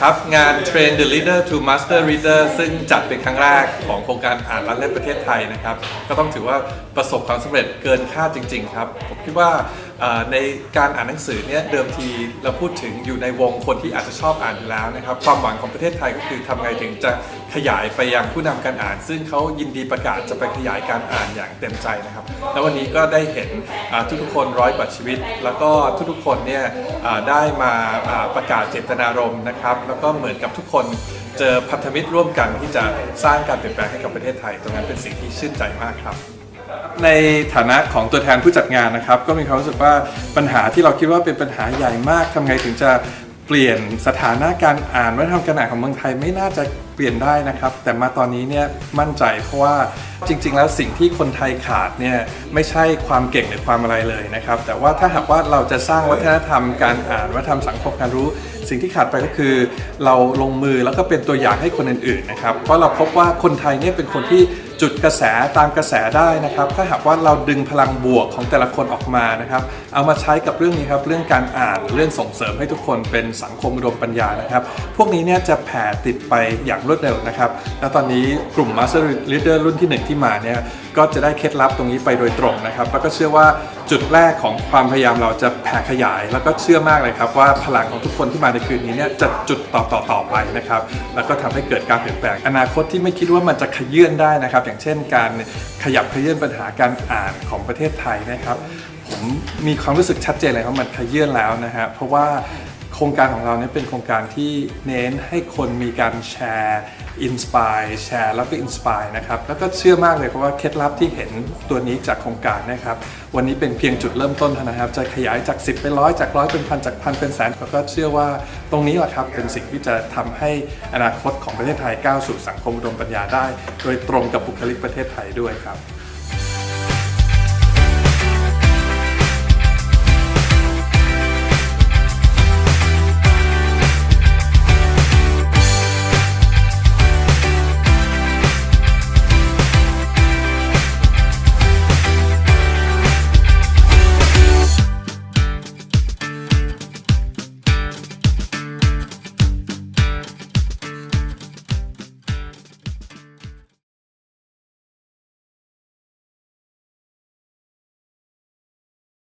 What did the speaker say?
ครับงาน Train the Leader to Master Reader ซึ่งจัดเป็นครั้งแรกของโครงการอ่านรันเล่นประเทศไทยนะครับ ก็ต้องถือว่าประสบความสำเร็จเกินคาดจริง ๆ ครับ ผมคิดว่า ในการอ่านหนังสือเนี่ยเดิมทีเราพูดถึงอยู่ในวงคนที่อาจจะชอบอ่านอยู่แล้วนะครับความหวังของประเทศไทยก็คือทำไงถึงจะขยายไปยังผู้นำการอ่าน ซึ่งเขายินดีประกาศจะไปขยายการอ่านอย่างเต็มใจนะครับ แล้ววันนี้ก็ได้เห็นอ่าทุกๆคนร้อยกว่าชีวิต แล้วก็ทุกๆคนเนี่ยได้มาอ่าประกาศเจตนารมณ์นะครับ แล้วก็เหมือนกับทุกคนเจอพันธมิตรร่วมกันที่จะสร้างการเปลี่ยนแปลงให้กับประเทศไทย ตรงนั้นเป็นสิ่งที่ชื่นใจมากครับ ในฐานะของตัวแทนผู้จัดงานนะครับ ก็มีความรู้สึกว่าปัญหาที่เราคิดว่าเป็นปัญหาใหญ่มากทำไงถึงจะเปลี่ยนสถานะการอ่านวัฒนธรรมการอ่านของเมืองไทยไม่น่าจะเปลี่ยนได้นะครับ แต่มาตอนนี้เนี่ยมั่นใจเพราะว่าจริง ๆ แล้วสิ่งที่คนไทยขาดเนี่ยไม่ใช่ความเก่งหรือความอะไรเลยนะครับ แต่ว่าถ้าหากว่าเราจะสร้างวัฒนธรรมการอ่านวัฒนธรรมสังคมการรู้ สิ่งที่ขาดไปก็คือ เราลงมือแล้วก็เป็นตัวอย่างให้คนอื่นๆนะครับเพราะเราพบว่าคนไทยเนี่ยเป็นคนที่จุดกระแสตามกระแสได้นะครับ ถ้าหากว่าเราดึงพลังบวกของแต่ละคนออกมานะครับ เอามาใช้กับเรื่องนี้ครับ เรื่องการอ่านเรื่องส่งเสริมให้ทุกคนเป็นสังคมอุดมปัญญานะครับ พวกนี้เนี่ยจะแผ่ติดไปอย่างรวดเร็วนะครับ แล้วตอนนี้กลุ่ม Master Leader รุ่นที่หนึ่งที่มาเนี่ย ก็จะได้เคล็ดลับตรงนี้ไปโดยตรงนะครับ แล้วก็เชื่อว่าจุดแรกของความพยายามเราจะแผ่ขยาย แล้วก็เชื่อมากเลยครับว่าพลังของทุกคนที่มาในคืนนี้เนี่ยจะจุดต่อต่อต่อไปนะครับ แล้วก็ทำให้เกิดการเปลี่ยนแปลง อนาคตที่ไม่คิดว่ามันจะขยื่นได้นะครับ อย่างเช่น การขยับขยื่นปัญหาการอ่านของประเทศไทยนะครับ ผมมีความรู้สึกชัดเจนเลยว่ามันขยื่นแล้วนะฮะเพราะว่า ครงการของเราเนี่ยเป็นโครงการที่เน้นให้คนมีการแชร์อินสปายแชร์แล้วก็อินสปายนะครับแล้วก็เชื่อมากเลยเพราะว่าเคล็ดลับที่เห็นตัวนี้จากโครงการนะครับ วันนี้เป็นเพียงจุดเริ่มต้นนะครับ จะขยายจาก 10 เป็นร้อยจากร้อยเป็นพันจากพันเป็นแสนแล้วก็เชื่อว่าตรงนี้แหละครับเป็นสิ่งที่จะทำให้อนาคตของประเทศไทยก้าวสู่สังคมอุดมปัญญาได้ โดยตรงกับบุคลิกประเทศไทยด้วยครับ